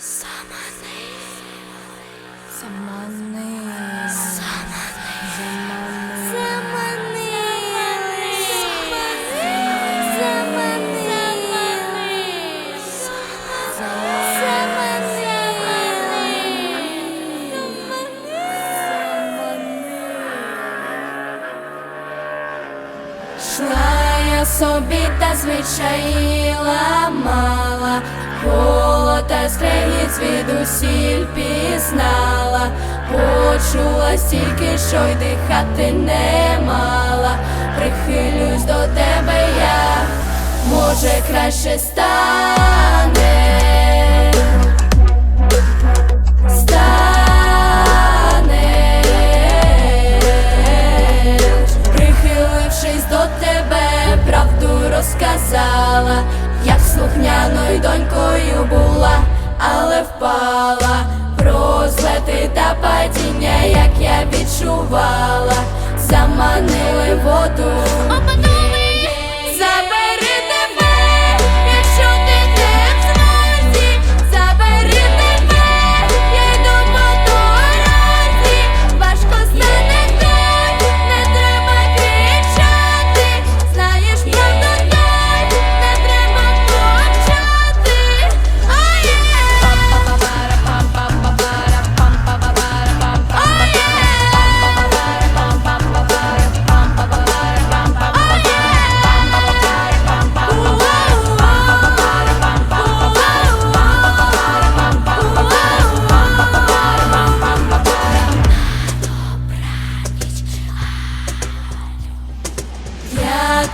Замани. Замани. Замани. Шла я собі та звичаї ламала, скрегіт звідусіль пізнала, почула стільки, що й дихати не мала, прихилюсь до тебе я, може краще стане. розказала, як слухняною донькою була, але впала в розлети та падіння, як я відчувала, заманили воду.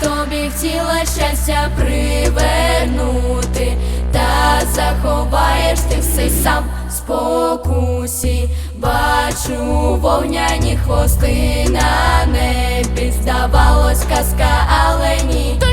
Тобі хотіла щастя привернути, та заховаєш ти все сам спокусі. Бачу вогняні хвости на небі. Здавалось, казка, але ні.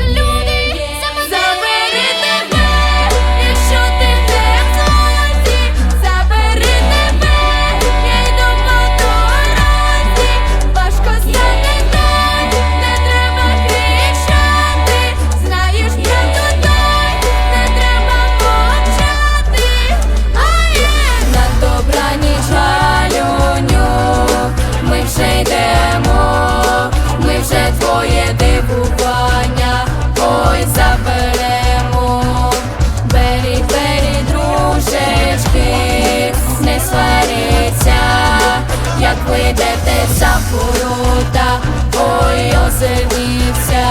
вийдете за ворота, ой, озирніться,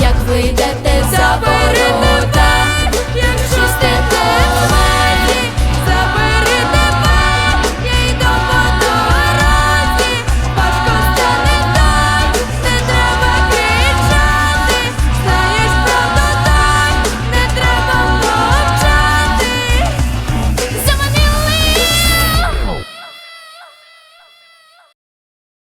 як вийдете.